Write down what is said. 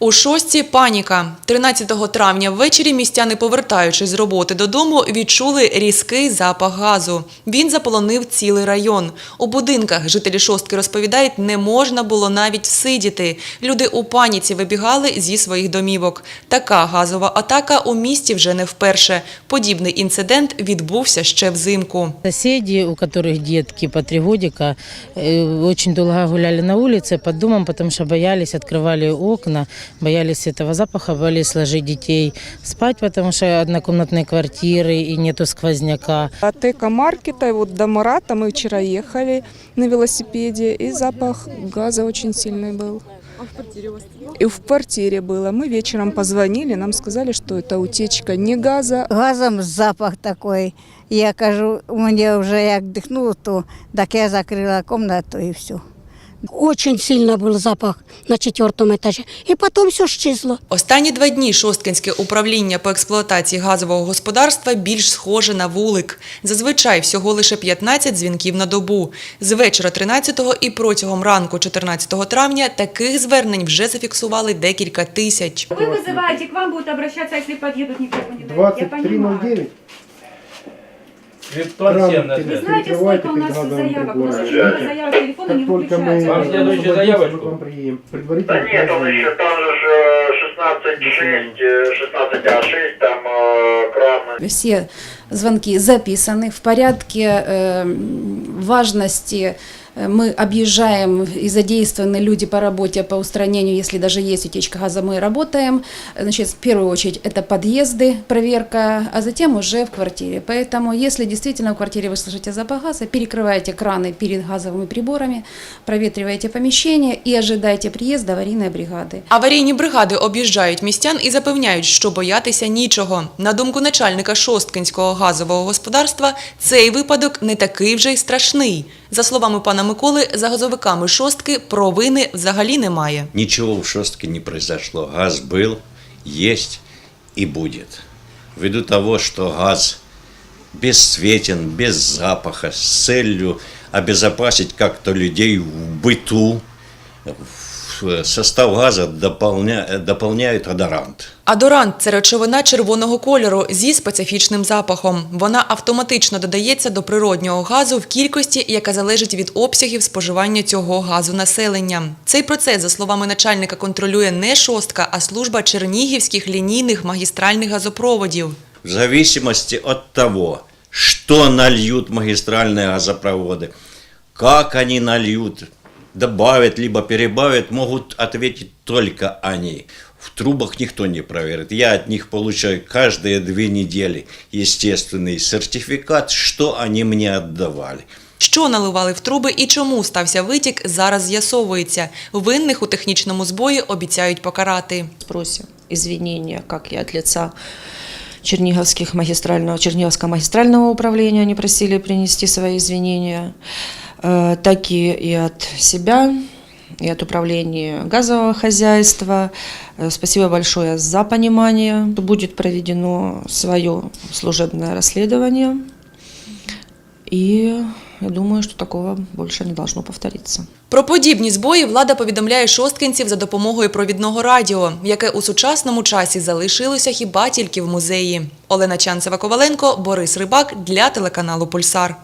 У шостці паніка. 13 травня ввечері містяни, повертаючись з роботи додому, відчули різкий запах газу. Він заполонив цілий район. У будинках жителі шостки розповідають, не можна було навіть всидіти. Люди у паніці вибігали зі своїх домівок. Така газова атака у місті вже не вперше. Подібний інцидент відбувся ще взимку. Соседи, у которых детки по три годика, э, очень долго гуляли на улице под домом, потому что боялись, открывали окна, боялись этого запаха, боялись ложить детей спать, потому что однокомнатные квартиры и нету сквозняка. От эко-маркета и вот до Марата мы вчера ехали на велосипеде, и запах газа очень сильный был. А в квартире у вас И в квартире было. Мы вечером позвонили, нам сказали, что это утечка не газа, газом запах такий. Я кажу, мені вже як дихнуло, то так я закрила кімнату і все. Очень сильно был запах на четвертом этаже. И потом все исчезло. Останні два дні Шосткинське управління по експлуатації газового господарства більш схоже на вулик. Зазвичай всього лише 15 дзвінків на добу. З вечора 13-го і протягом ранку 14 травня таких звернень вже зафіксували декілька тисяч. Вы вызываете, к вам будут обращаться, если подъедут, никто не дает. Я понимаю. 2309. Вы 5. знаете, Перекрывайте сколько у нас перед заявок? У нас газовым очень много заявок, телефоны не Как только мы выключаются. Вам следующую освободимся, заявочку? к вам приедем. Предварительно Да нет, он указываем. еще там же ж, э, 16.6, э, 16А6, там э, кран Все звонки записаны в порядке э, важности. э, Мы объезжаем и задействованы люди по работе, по устранению, если даже есть утечка газа, мы работаем. Значит, в первую очередь это подъезды, проверка, а затем уже в квартире. Поэтому, если действительно в квартире вы слышите запах газа, перекрывайте краны перед газовыми приборами, проветривайте помещение и ожидайте приезда аварийной бригады. Аварійні бригади об'їжджають містян і запевняють, що боятися нічого. На думку начальника Шосткинського газового господарства, цей випадок не такий вже й страшний. За словами пана Миколи, за газовиками шостки провини взагалі немає. Нічого в шостке не произошло. Газ був, є і буде. Ввиду того, що газ бесцветен, без запаха, з целью обезопасить как-то людей в быту, в состав газа дополня, дополняют одорант. Адорант це речовина червоного кольору зі специфічним запахом. Вона автоматично додається до природнього газу в кількості, яка залежить від обсягів споживання цього газу населенням. Цей процес, за словами начальника, контролює не шостка, а служба чернігівських лінійних магістральних газопроводів. В зависимости от того, что нальют магистральные газопроводы, как они нальют, добавят либо перебавят, могут ответить только они. В трубах никто не проверит. Я от них получаю каждые две недели естественный сертификат, что они мне отдавали. Що наливали в труби і чому стався витік, зараз з'ясовується. Винних у технічному збої обіцяють покарати. просим извинения, как и от лица Черниговских магистрального, Черниговского магистрального управления они просили принести свои извинения, э, так и, от себя, и от управления газового хозяйства. Э, Спасибо большое за понимание. Будет проведено свое служебное расследование. И я думаю, что такого больше не должно повториться. Про подібні збої влада повідомляє шосткинців за допомогою провідного радіо, яке у сучасному часі залишилося хіба тільки в музеї. Олена Чанцева-Коваленко, Борис Рибак для телеканалу Пульсар.